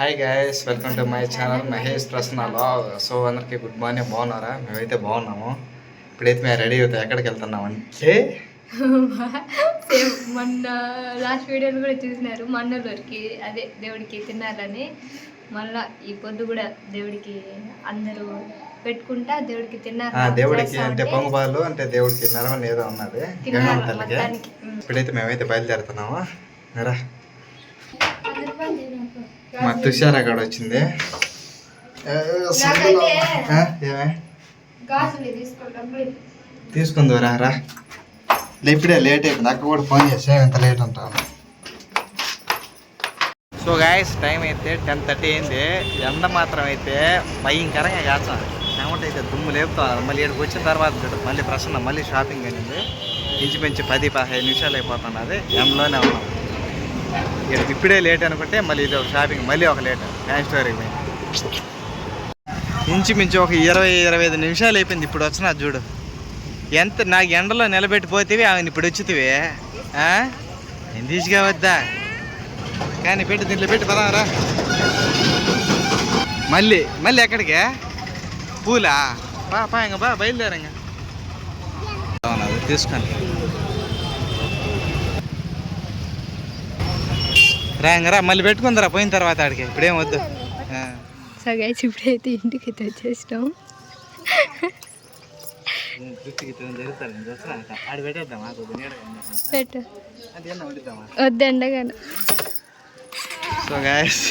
Hi guys welcome to my channel Mahesh Prasanna log so అందరికీ good morning బాగున్నారా? మేమైతే బాగున్నాము. ఇప్పుడైతే మేము రెడీ అవుతాం ఎక్కడికి వెళ్తున్నాం అంటే? మొన్న లాస్ట్ వీడియోలో కూడా చూసినారు మన్నలూరికి. అదే దేవుడికి తిన్నారని మళ్ళా ఈ పొద్దు కూడా దేవుడికి అందరూ పెట్టుకుంటా దేవుడికి తిన్నారు దేవుడికి అంటే పొంగబాలు అంటే దేవుడికి నరవని ఏదో ఉన్నది. ఇప్పుడైతే మేమైతే బయలుదేరుతున్నాము. రా. మా తుషార్ అక్కడ వచ్చింది. తీసుకుందు రా ఇప్పుడే లేట్ అయిపోయింది. అక్క కూడా ఫోన్ చేసా ఎంత లేట్ అంటాను సో గాయస్ టైం అయితే టెన్ థర్టీ అయింది. ఎండ మాత్రం అయితే భయంకరంగా కాచాలి. ఏమంటే అయితే దుమ్ము లేపుతాను మళ్ళీ ఇక్కడికి వచ్చిన తర్వాత మళ్ళీ ప్రసన్న మళ్ళీ షాపింగ్ అయింది ఇంచుమించు పది పదిహేను నిమిషాలు అయిపోతున్నది. ఎండలోనే ఉన్నాం. ఇప్పుడే లేట్ అనుకుంటే మళ్ళీ ఇది ఒక షాపింగ్ మళ్ళీ ఒక లేట్ ఫ్యాన్ స్టోరీకి పోయింది ఇంచుమించు ఒక ఇరవై ఇరవై ఐదు నిమిషాలు అయిపోయింది ఇప్పుడు వచ్చిన చూడు. ఎంత నాకు ఎండలో నిలబెట్టిపోతేవి ఆమె ఇప్పుడు వచ్చితివి ఆ? నేను తీసుకువద్దా కానీ పెట్టి దీంట్లో పెట్టి పదారా మళ్ళీ మళ్ళీ ఎక్కడికి? పూలా? బా పా ఇంకా బా బయలుదేరంగ అవును అది తీసుకోండి రా ఇంక రా మళ్ళీ పెట్టుకుందరా పోయిన తర్వాత ఆడికి. ఇప్పుడేం వద్దు. ఆ. సో గైస్ ఇప్పుడైతే ఇంటికి అయితే వచ్చేసినాం? పెట్టు. అది వద్దండగాను సో గాయస్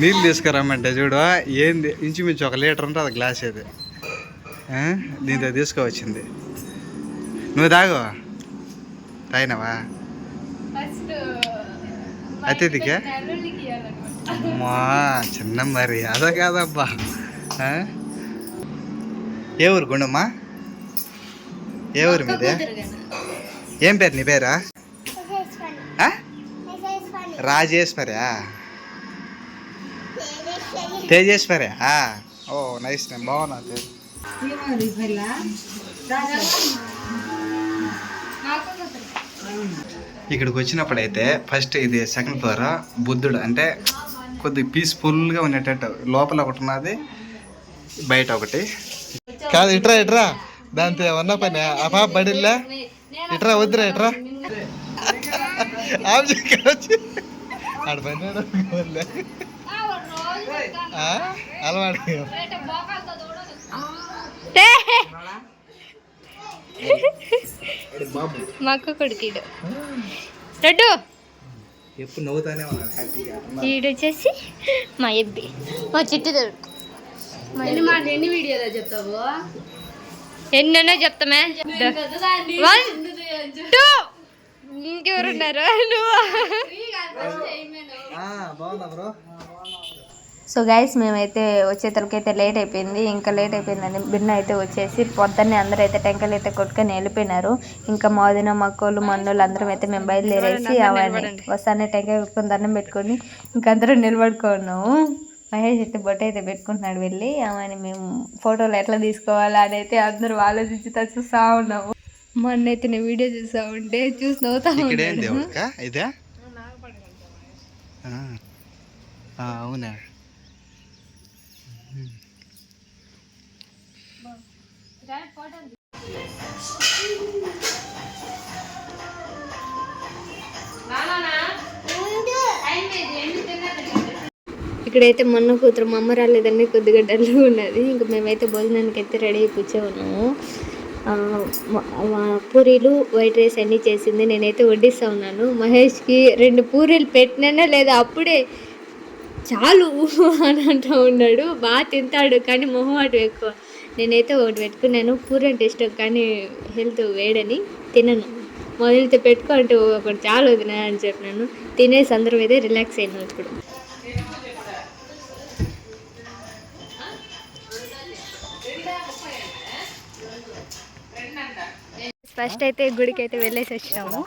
నీళ్ళు తీసుకురమ్మంటే చూడు ఏంది? ఇంచుమించు ఒక లీటర్ ఉంటుంది గ్లాస్ ఇది? దీంతో తీసుకువచ్చింది. నువ్వు తాగు. తాగినావా? ఫస్ట్ అతిథికా? అమ్మా చిన్న మరి. అదా కాదబ్బా? ఏ ఊరు గుండమ్మా? ఏ ఊరు మీదే? ఏం పేరు నీ పేరా? ఆ? రాజేశ్వరా. తేజేశ్వరా. Oh nice name. బాగున్నా తేజ్. ఇక్కడికి వచ్చినప్పుడు అయితే ఫస్ట్ ఇది సెకండ్ ఫ్లోర్ బుద్ధుడు అంటే కొద్ది పీస్ఫుల్గా ఉండేటట్టు. లోపల ఒకటి ఉన్నది బయట ఒకటి. కాదు ఇట్రా ఇట్రా. దాంతో ఉన్న పని? ఆ పాప బడిల్లా? ఇట్రా వద్దురా ఇట్రా. ఆడ పని అలవాటు. మా అక్క కొడుకీడు రెడ్డు ఎప్పుడు నవ్వుతానే ఈడు వచ్చేసి మా ఎబ్బి. మా చిట్టు దొరుకు ఎన్ని వీడియోలో చెప్తావు? ఎన్నెన్నో చెప్తామే. One two! ఇంకెవరున్నారు? నువ్వు. బాగున్నా బ్రో. సో గైస్ మేమైతే వచ్చేతలకి అయితే లేట్ అయిపోయింది. ఇంకా లేట్ అయిపోయిందని బిన్న అయితే వచ్చేసి పొద్దున్నే అందరూ అయితే టెంకాయలు అయితే కొట్టుకొని వెళ్ళిపోయినారు. ఇంకా మాదిన మక్కోళ్ళు మన్నోళ్ళు అందరం అయితే మేము బయలుదేరేసి అవన్నీ వస్తానే టెంకాయ కొట్టుకొని దండం పెట్టుకొని ఇంకా అందరం నిలబడుకున్నాము. మహేష్ అయితే బొట్ట అయితే పెట్టుకుంటున్నాడు వెళ్ళి. అవన్నీ మేము ఫోటోలు ఎట్లా తీసుకోవాలా అని అయితే అందరూ ఆలోచించి చూస్తూ ఉన్నాము. మొన్న అయితే నేను వీడియో చూస్తూ ఉంటే చూసి నవ్వుతా ఉన్నాను అవునా? ఇక్కడైతే మొన్న కూతురు మా అమ్మ రాలేదండి కొద్దిగా డల్లు ఉన్నది. ఇంకా మేమైతే భోజనానికి అయితే రెడీ అయి కూర్చో ఉన్నాము పూరీలు వైట్ రైస్ అన్నీ చేసింది. నేనైతే వడ్డిస్తా ఉన్నాను. మహేష్కి రెండు పూరీలు పెట్టినా లేదా అప్పుడే చాలు అని అంటూ ఉన్నాడు. బాగా తింటాడు కానీ మొహమాటం ఎక్కువ. నేనైతే ఒకటి పెట్టుకున్నాను. కూర అంటే ఇష్టం కానీ హెల్త్ వేడని తినను. మొదలైతే పెట్టుకో అంటే ఒకటి చాలు వదినా అని చెప్పినాను. తినేసి అందరూ అయితే రిలాక్స్ అయినాం ఇప్పుడు. ఫస్ట్ అయితే గుడికి అయితే వెళ్ళేసి వచ్చినాము.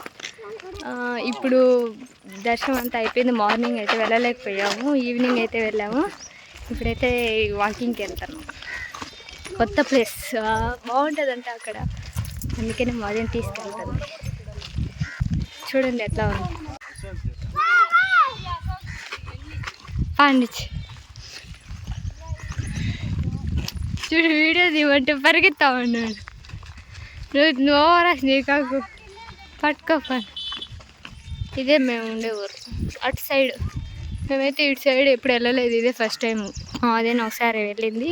ఇప్పుడు దర్శనం అంతా అయిపోయింది. మార్నింగ్ అయితే వెళ్ళలేకపోయాము. ఈవినింగ్ అయితే వెళ్ళాము. ఇప్పుడైతే వాకింగ్కి వెళ్తాను. కొత్త ప్లేస్. బాగుంటుందంట అక్కడ. అందుకనే మాదిని తీసుకెళ్తాను. చూడండి ఎట్లా ఉంది. పాండిచి చూడు వీడియో ఇవ్వంటే పరిగెత్తా ఉన్నాడు. నువ్వు నువ్వు ఓవరాక్షన్ నీకాకు పట్టుకో పని ఇదే మేము ఉండే ఊరు. అటు సైడ్. మేమైతే ఇటు సైడ్ ఎప్పుడు వెళ్ళలేదు. ఇదే ఫస్ట్ టైం అదే ఒకసారి వెళ్ళింది.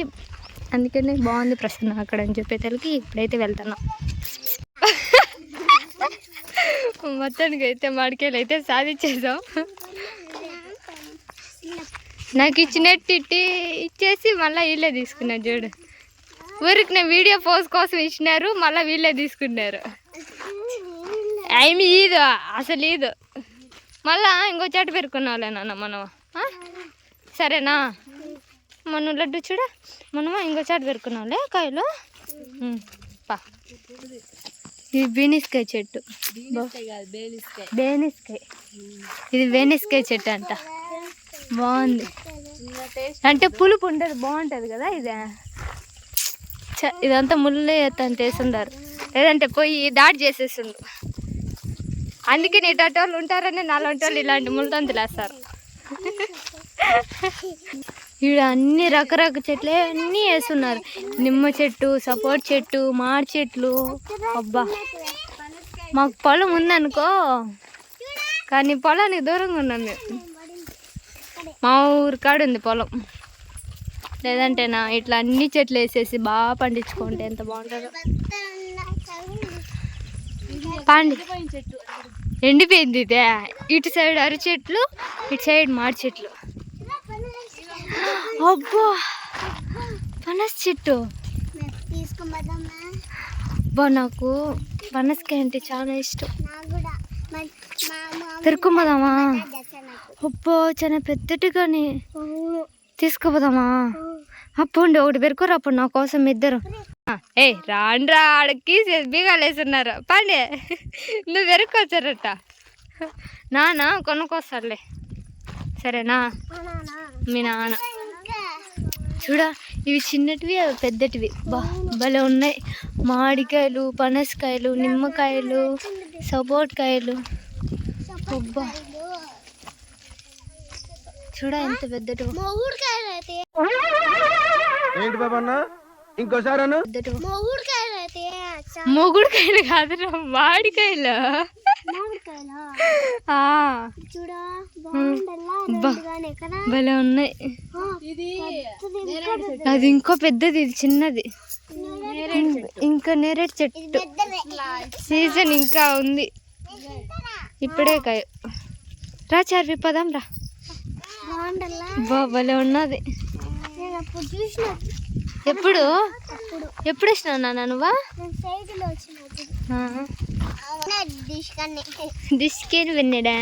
అందుకని బాగుంది ప్రసన్న అక్కడ అని చెప్పేసరికి ఇప్పుడైతే వెళ్తున్నాం. మొత్తానికి అయితే మాడికాయలు అయితే సాధించేసాం. నాకు ఇచ్చినట్టు ఇట్టి ఇచ్చేసి మళ్ళీ వీళ్ళే తీసుకున్నారు చూడు. ఊరికి నేను వీడియో పోస్ట్ కోసం ఇచ్చినారు మళ్ళీ వీళ్ళే తీసుకున్నారు. ఏమి ఈదు అసలు ఈదు. మళ్ళా ఇంకో చెట్టు పెరుకున్నావులే నాన్న మనం సరేనా? మనం లడ్డు చూడ. మనము ఇంకో చాటు పెరుకున్నాంలే కాయలు? పా. ఇది బీనిస్కాయ చెట్టు. బేనిస్కాయ. ఇది బేనిస్కాయ చెట్టు అంట. బాగుంది. అంటే పులుపు ఉండదు బాగుంటుంది కదా ఇది. ఇదంతా ముళ్ళు తను వేసుండారు లేదంటే పోయి దాడి చేసేసిండు అందుకే నీటటి వాళ్ళు ఉంటారని నాలుగు వాళ్ళు ఇలాంటి ముళ్ళతంతులు వేస్తారు. ఈడ అన్ని రకరకాల చెట్లే అన్నీ వేస్తున్నారు. నిమ్మ చెట్టు సపోర్ట్ చెట్టు మాడి చెట్లు. అబ్బా. మాకు పొలం ఉందనుకో కానీ పొలానికి దూరంగా ఉన్నాం మేము. మా ఊరి కాడ ఉంది పొలం. లేదంటే నా ఇట్లా అన్ని చెట్లు వేసేసి బాగా పండించుకుంటే ఎంత బాగుంటుందో. పండి. ఎండిపోయింది ఇదే. ఇటు సైడ్ అరి చెట్లు ఇటు సైడ్ మాడి చెట్లు. అబ్బా! పనస చెట్టు. అబ్బా నాకు పనసకాయ అంటే చాలా ఇష్టం. తిరుక్కుపోదామా అబ్బా చాలా పెద్దటిగాని తీసుకుపోదామా? అప్పుడు ఒకటి పెరుకోరు అప్పుడు నా కోసం ఇద్దరు. ఏ రాండ్రా ఆడకి బీగాలు వేసున్నారు పండి నువ్వు పెరుక్కొచ్చారట నాన్న కొనుక్కొస్తాడులే సరేనా? మీ నాన్న చూడ ఇవి చిన్నటివి అవి పెద్దటివి. బా భలే ఉన్నాయి. మామిడికాయలు పనసకాయలు నిమ్మకాయలు సపోర్ట్కాయలు అబ్బా. చూడ ఎంత పెద్దటివో. ఏంటి బాబా అన్న ఇంకోసారి మొగుడుకాయలు కాదురా మామిడికాయలు? భలే ఉన్నాయి. అది ఇంకో పెద్దది ఇది చిన్నది. ఇంకా నేరేడు చెట్టు. సీజన్ ఇంకా ఉంది. ఇప్పుడే కాయ. రా చార్వి పదాం రా. భలే ఉన్నది. ఎప్పుడు? ఎప్పుడు వచ్చినావు నాన్న నువ్వా? దిష్కేని విన్నాడా?